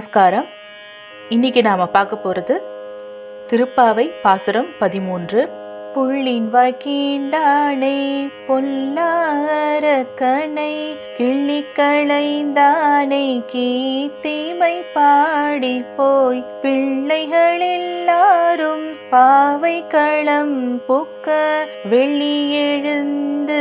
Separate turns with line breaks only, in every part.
நமஸ்காரம். இன்னைக்கு நாம பார்க்க போறது திருப்பாவை பாசுரம் பதிமூன்று. புள்ளின் வாய்க்கீண்டானை பொல்லார கனை கிள்ளி களைந்தானை கீர்த்திமை பாடி போய் பிள்ளைகள் எல்லாரும் பாவை களம் புக்க வெளியெழுந்து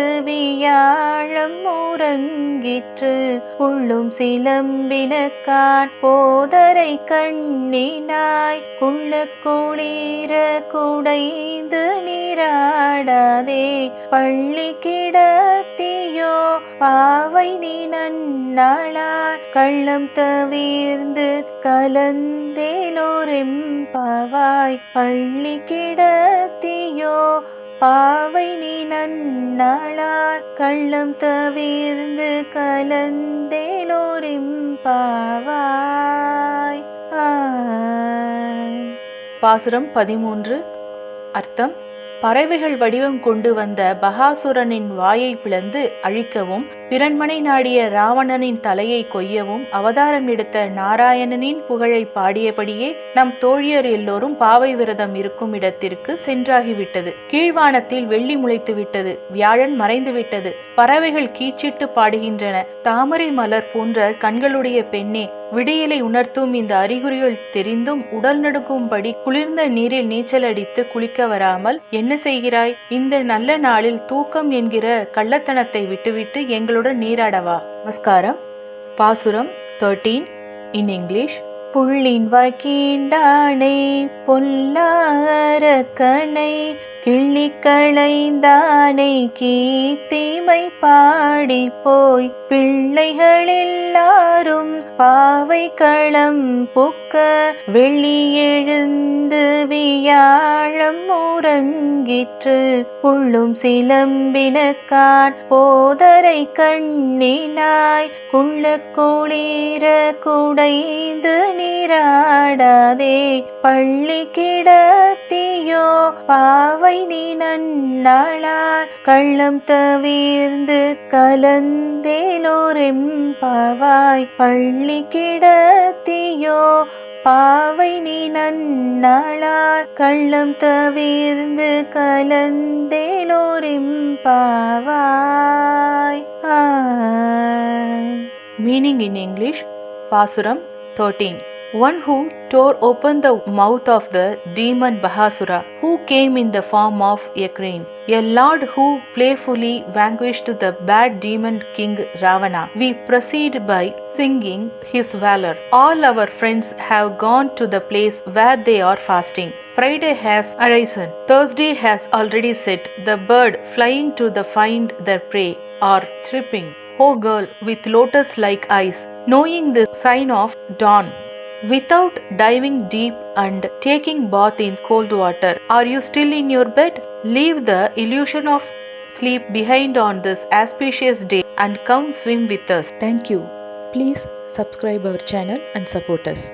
வியாழம் உறங்கிற்று உள்ளும் சிலம்பினக்கான் போதரை கண்ணினாய். குள்ள குளிர குடைந்து நீராடாதே பள்ளி கிடத்தியோ பாவை நீ நன்னாளார். கள்ளம் தவிர்ந்து கலந்தேலோரெம் பாவாய். பள்ளி கிடத்தியோ பாவை நீ நாளார் கள்ளம் தவிர்ந்து கலந்தேலோரிம் பாவாய். பாசுரம் பதிமூன்று. அர்த்தம் பறவைகள் வடிவம் கொண்டு வந்த பகாசுரனின் வாயை பிளந்து அழிக்கவும் பிறன்மனை நாடிய ராவணனின் தலையை கொய்யவும் அவதாரம் எடுத்த நாராயணனின் புகழை பாடியபடியே நம் தோழியர் எல்லோரும் பாவை விரதம் இருக்கும் இடத்திற்கு சென்றாகிவிட்டது. கீழ்வானத்தில் வெள்ளி முளைத்து விட்டது வியாழன் மறைந்து விட்டது பறவைகள் கீச்சிட்டு பாடுகின்றன. தாமரை மலர் போன்ற கண்களுடைய பெண்ணே விடியலை உணர்த்தும் இந்த அறிகுறிகள் தெரிந்தும் உடல் நடுக்கும்படி குளிர்ந்த நீரில் நீச்சல் அடித்து குளிக்க வராமல் என்ன செய்கிறாய்? இந்த நல்ல நாளில் தூக்கம் என்கிற கள்ளத்தனத்தை விட்டுவிட்டு எங்களுடன் நீராடவா? நமஸ்காரம். பாசுரம் தேர்ட்டீன் இன் இங்கிலீஷ் புள்ளின் வாய்க்கீண்டானை பொல்லார கனை கிள்ளி களைந்தானை கீர்த்திமை பாடி போய் பிள்ளைகள் எல்லாரும் பாவை களம் புக்க வெளியெழுந்து வியாழம் உறங்கிற்று. புள்ளும் சிலம்பினக்கான் போதரை கண்ணினாய். குள்ள குளிர குடைந்து நீராடாதே. பள்ளி கிடக்க கிடத்தியோ பாவை நீ நன்னாளார் கள்ளம் தவிர்ந்து கலந்தேலோரெம் பாவாய். பள்ளி கிடத்தியோ? பாவை நீ நன்னாளார் கள்ளம் தவிர்ந்து கலந்தேலோரிம் பாவாய். மீனிங் இன் இங்கிலீஷ் பாசுரம் thirteen One who tore open the mouth of the demon Bahasura, who came in the form of a crane. A lord who playfully vanquished the bad demon king Ravana. We proceed by singing his valor. All our friends have gone to the place where they are fasting. Friday has arisen. Thursday has already set. The bird flying to the find their prey are chirping. O girl with lotus like eyes, knowing the sign of dawn. Without diving deep and taking bath in cold water, are you still in your bed? Leave the illusion of sleep behind on this auspicious day and come swim with us. Thank you. Please subscribe our channel and support us.